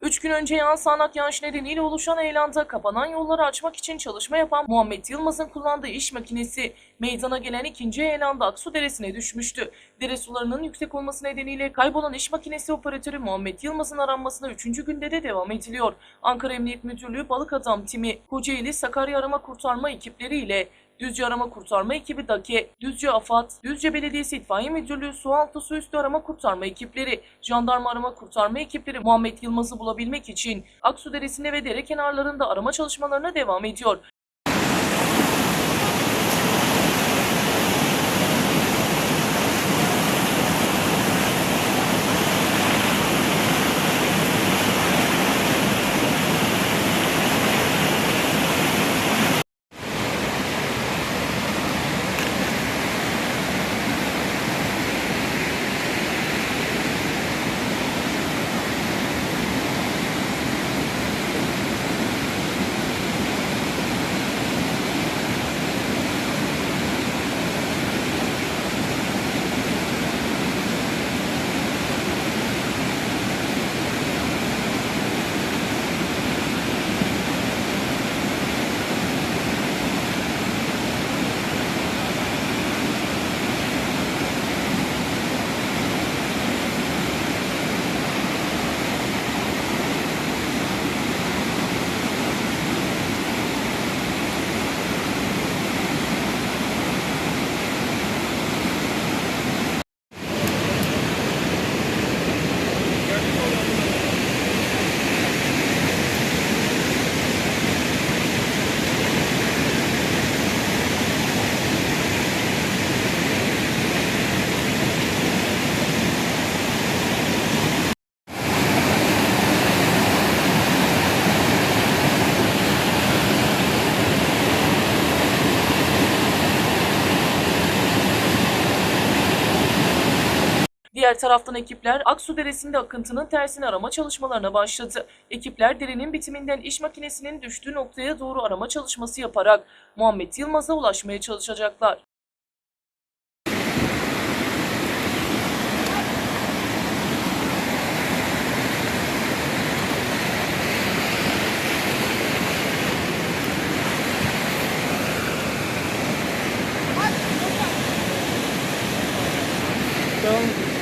Üç gün önce yağan sağanak yağış nedeniyle oluşan eylanda kapanan yolları açmak için çalışma yapan Muhammed Yılmaz'ın kullandığı iş makinesi meydana gelen ikinci eylanda Aksu Deresi'ne düşmüştü. Dere sularının yüksek olması nedeniyle kaybolan iş makinesi operatörü Muhammed Yılmaz'ın aranmasına üçüncü günde de devam ediliyor. Ankara Emniyet Müdürlüğü Balık Adam Timi, Kocaeli Sakarya Arama Kurtarma ekipleriyle Düzce Arama Kurtarma ekibi DAKE, Düzce AFAD, Düzce Belediyesi İtfaiye Müdürlüğü Sualtı Su Üstü Arama Kurtarma ekipleri, Jandarma Arama Kurtarma ekipleri Muhammed Yılmaz'ı bulabilmek için Aksu Deresi'nde ve dere kenarlarında arama çalışmalarına devam ediyor. Diğer taraftan ekipler Aksu Deresi'nde akıntının tersini arama çalışmalarına başladı. Ekipler derenin bitiminden iş makinesinin düştüğü noktaya doğru arama çalışması yaparak Muhammed Yılmaz'a ulaşmaya çalışacaklar. Então,